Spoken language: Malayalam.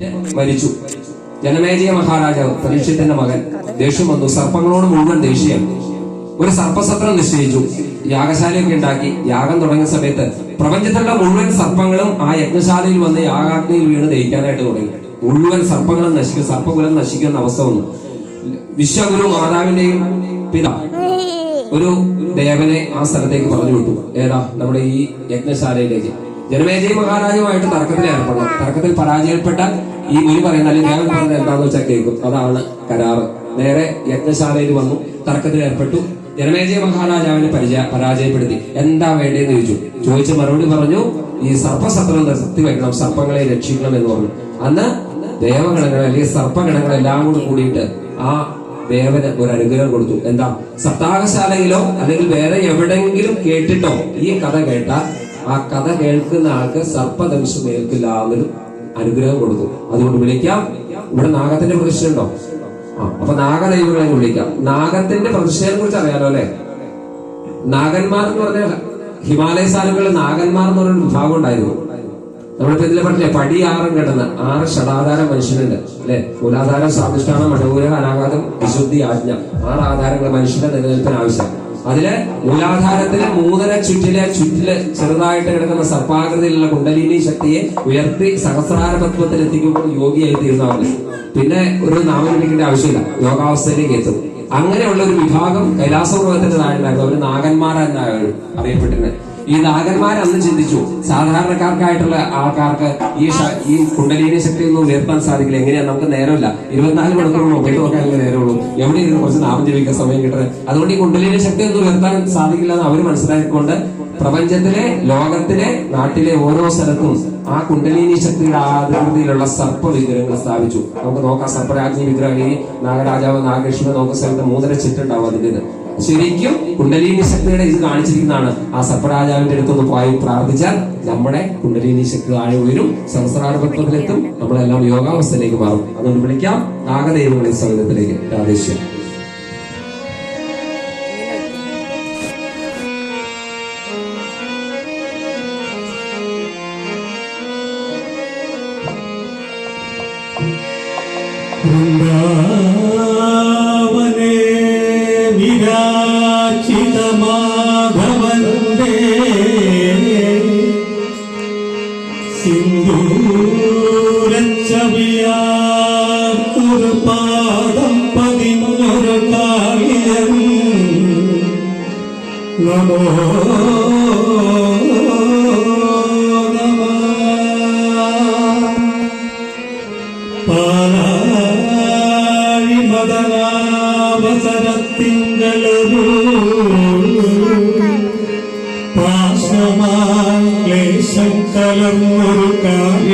മരിച്ചു. ജനമേജയ മഹാരാജാവ് പരീക്ഷത്തിന്റെ മകൻ ദേഷ്യം വന്നു. സർപ്പങ്ങളോട് മുഴുവൻ ദേഷ്യം. ഒരു സർപ്പസത്രം നിശ്ചയിച്ചു. യാഗശാലയൊക്കെ ഉണ്ടാക്കി. യാഗം തുടങ്ങിയ സമയത്ത് പ്രപഞ്ചത്തിലുള്ള മുഴുവൻ സർപ്പങ്ങളും ആ യജ്ഞശാലയിൽ വന്ന് യാഗാഗ്നിയിൽ വീണ് ദഹിക്കാനായിട്ട് തുടങ്ങി. മുഴുവൻ സർപ്പങ്ങളും നശിക്കും. സർപ്പകുലം നശിക്കുന്ന അവസ്ഥ വന്നു. വിശ്വഗുരു മാതാവിന്റെയും പിതാ ഒരു ദേവനെ ആ സ്ഥലത്തേക്ക് പറഞ്ഞു വിട്ടു. ഏതാ? നമ്മുടെ ഈ യജ്ഞശാലയിലേക്ക്. ജനമേജയ മഹാരാജുമായിട്ട് തർക്കത്തിൽ ഏർപ്പെടണം തർക്കത്തിൽ പരാജയപ്പെട്ടാൽ ഈ മുനി പറയുന്ന അല്ലെങ്കിൽ ദേവൻ പറയുന്നത് എന്താണെന്ന് വെച്ചാൽ കേൾക്കും. അതാണ് കരാറ്. നേരെ യജ്ഞശാലയിൽ വന്നു തർക്കത്തിൽ ഏർപ്പെട്ടു. ജനമേജയ മഹാരാജാവിനെ പരിചയ പരാജയപ്പെടുത്തി. എന്താ വേണ്ടതെന്ന് ചോദിച്ചു. ചോദിച്ച മറുപടി പറഞ്ഞു ഈ സർപ്പസത്രം നിർത്തി വെക്കണം സർപ്പങ്ങളെ രക്ഷിക്കണം എന്ന് പറഞ്ഞു. അന്ന് ദേവഗണങ്ങൾ അല്ലെങ്കിൽ സർപ്പഗണങ്ങൾ എല്ലാം കൂടി കൂടിയിട്ട് ആ ദേവന് ഒരു അനുഗ്രഹം കൊടുത്തു. എന്താ? സപ്താഹശാലയിലോ അല്ലെങ്കിൽ വേറെ എവിടെങ്കിലും കേട്ടിട്ടോ ഈ കഥ കേട്ടാൽ ആ കഥ കേൾക്കുന്ന ആൾക്ക് സർപ്പദംശം ഏൽക്കില്ല എന്നൊരു അനുഗ്രഹം കൊടുത്തു. അതുകൊണ്ട് വിളിക്കാം. ഇവിടെ നാഗത്തിന്റെ പ്രതിഷ്ഠ ഉണ്ടോ ആ അപ്പൊ നാഗദൈവങ്ങളെ വിളിക്കാം. നാഗത്തിന്റെ പ്രതിഷ്ഠയെ കുറിച്ച് അറിയാലോ അല്ലെ? നാഗന്മാർ എന്ന് പറഞ്ഞാൽ ഹിമാലയ സാലുകളിൽ നാഗന്മാർ എന്ന് പറഞ്ഞൊരു വിഭാഗം ഉണ്ടായിരുന്നു. നമ്മളിപ്പോ ഇതിലെ പറഞ്ഞില്ലേ പടി ആറും കിടന്ന് ആറ് ഷടാധാര മനുഷ്യനുണ്ട്. അല്ലെ? മൂലാധാരം സ്വാധിഷ്ഠാനം മണപൂര അനാഘാതം വിശുദ്ധി ആജ്ഞ. ആറ് ആധാരങ്ങൾ മനുഷ്യന്റെ നിലനിൽപ്പിന് ആവശ്യം അതിൽ മൂലാധാരത്തിന് മൂന്നര ചുറ്റിലെ ചുറ്റിൽ ചെറുതായിട്ട് കിടക്കുന്ന സർപ്പാകൃതിയിലുള്ള കുണ്ടലിനി ശക്തിയെ ഉയർത്തി സഹസ്രാര തത്വത്തിൽ എത്തിക്കുമ്പോൾ യോഗിയായി തീർന്നവര് പിന്നെ ഒരു നാമം വിളിക്കേണ്ട ആവശ്യമില്ല. യോഗാവസ്ഥയിലേക്ക് എത്തും. അങ്ങനെയുള്ള ഒരു വിഭാഗം കൈലാസപർവതത്തിന്റെ താഴെയുണ്ടായിരുന്നു അവർ നാഗന്മാരെന്നാണ് അറിയപ്പെട്ടിരുന്നത്. ഈ നാഗന്മാർ അന്ന് ചിന്തിച്ചു. സാധാരണക്കാർക്കായിട്ടുള്ള ആൾക്കാർക്ക് ഈ ഈ കുണ്ടലിനി ശക്തി ഒന്നും ഉയർത്താൻ സാധിക്കില്ല. എങ്ങനെയാ? നമുക്ക് നേരമില്ല. ഇരുപത്തിനാല് മണിക്കൂർ മൊബൈൽ നോക്കാനുള്ള നേരമുള്ളൂ. എവിടെ ഇരുന്ന് കുറച്ച് നാമം ജപിക്കാൻ സമയം കിട്ടുന്നത് അതുകൊണ്ട് ഈ കുണ്ടലിനി ശക്തി ഒന്നും ഉയർത്താൻ സാധിക്കില്ല എന്ന് അവർ മനസ്സിലാക്കിക്കൊണ്ട് പ്രപഞ്ചത്തിലെ ലോകത്തിലെ നാട്ടിലെ ഓരോ സ്ഥലത്തും ആ കുണ്ടലിനി ശക്തിയുടെ ആകൃതിയിലുള്ള സർപ്പ വിഗ്രഹങ്ങൾ സ്ഥാപിച്ചു. നമുക്ക് നോക്കാം. സർപ്പരാജ്ഞി വിഗ്രഹം. ഈ നാഗരാജാവ് നാഗേശ്വര നോക്കുന്ന സ്ഥലത്ത് മൂന്നര ചിറ്റുണ്ടാവും അതിന്റെ ഇത് ശരിക്കും കുണ്ടലിനി ശക്തിയുടെ ഇത് കാണിച്ചിരിക്കുന്നതാണ്. ആ സർപ്പരാജാവിന്റെ അടുത്തൊന്ന് പോയി പ്രാർത്ഥിച്ചാൽ നമ്മുടെ കുണ്ടലിനി ശക്തി താഴെ ഉയരും. സഹസ്രാരപത്വത്തിലെത്തും നമ്മളെല്ലാം യോഗാവസ്ഥയിലേക്ക് മാറും. അതുകൊണ്ട് വിളിക്കാം. നാഗദൈവങ്ങളെ സംഗീതത്തിലേക്ക് പ്രാദേശികം വൃന്ദാവനേ സിന്ദൂരച്ചവിയാർക്കൊരു പാദം പതിഞ്ഞൊരു കാളിയൻ. നമോ നമഃ പാശമായി ക്ലേശം കലർന്നൊരു കാര്യം